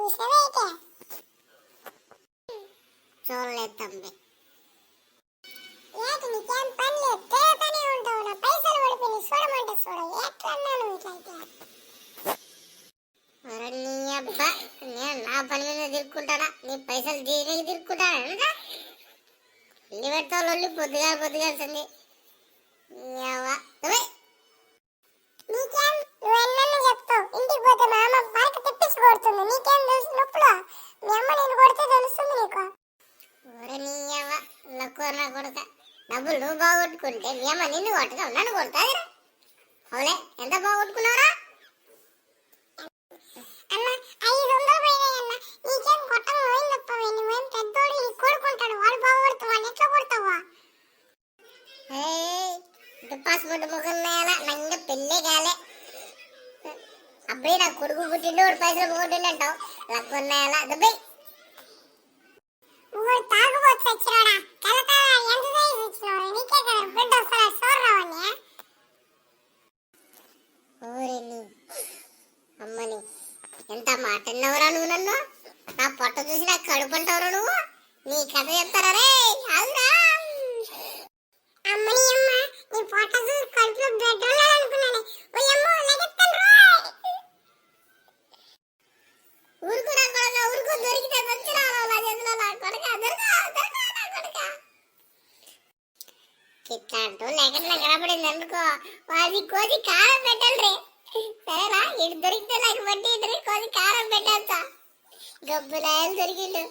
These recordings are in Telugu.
చూసినవే అయితే చూడలేదు తమ్మి. ఏంటి నీకేం పని లేదు? ఉంటావు నా పైసలు పడిపోయి చూడమంటే చూడ ఇట్లయితే అరే నీ అబ్బా నేను నా పని మీద నీ పైసలు తీరికి తిరుక్కుంటానా? ఇల్లు పెడతావు లొల్లి పొద్దుగా పొద్దుగాల్సింది నీ అవ్వ. ఓయ్, నీకేం నువ్వు ఎన్నెన్ని చెప్తావు ఇంటికి పోతే మా అమ్మ బయట తెప్పించి కొడుతుంది. నీకేం తెలుసు? నొప్పులు? మీ అమ్మ నేను కొడితే తెలుస్తుంది నీకు. ఒరే నీ అవ్వ, లక్కువ నా కొడుక డబ్బులు నువ్వు బాగొట్టుకుంటే నీ అమ్మ నిన్ను కొట్టగా నన్ను కొడతాదిరా అవులే ఎంత బాగొట్టుకున్నారా అన్న ఐదు వందలు పోయినాయి అన్న. నీకేం కొట్టం పోయిందప్ప నువ్వేం పెద్దోడు నీ కొడుకుంటాడు. వాడు బాగుపడుతావు వాడు ఎట్లా కొడతావా? పాస్పోర్ట్ ముఖన్నాయాలా నంగ పెళ్ళే కాలే. అప్పుడే నా కొడుకు పుట్టిండు వాడు పైసలు పోగొట్టిండంటావు లక్కువ ఉన్నాయాలా దుబ్బై నువ్వు తాగుబోతు వచ్చినాడా కలతా ఎంత సైజు ఇచ్చినావు నీకే కదా బిడ్డ వస్తాడు చూడరావని ఓరి నీ అమ్మని ఎంత మాట అన్నావురా నువ్వు నన్ను నా పొట్ట చూసి నాకు కడుపు అంటావురా నువ్వు నీ కథ చెప్తారా రే అవురా అమ్మని అమ్మ నీ పొట్ట చూసి కడుపులో బ్లడ్ ఉండాలనుకున్నానే ఓ అమ్మ లెగెత్తాను రోయ్ ఊరుకు నా కొడక ఊరుకు దొరికితే వచ్చి రావాలి నా చేతిలో నా కొడక దొరక దొరక నా కొడక కిట్లాంటూ లేకుండా అనుకో కారం పెట్టండి సరేనా? ఇటు దొరికితే నాకు వడ్డీ కారం పెట్టంత దొరికిండు.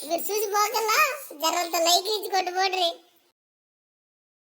మీరు చూసి పోకల్లా జరంత లైక్ ఇచ్చి కొట్టుకోండి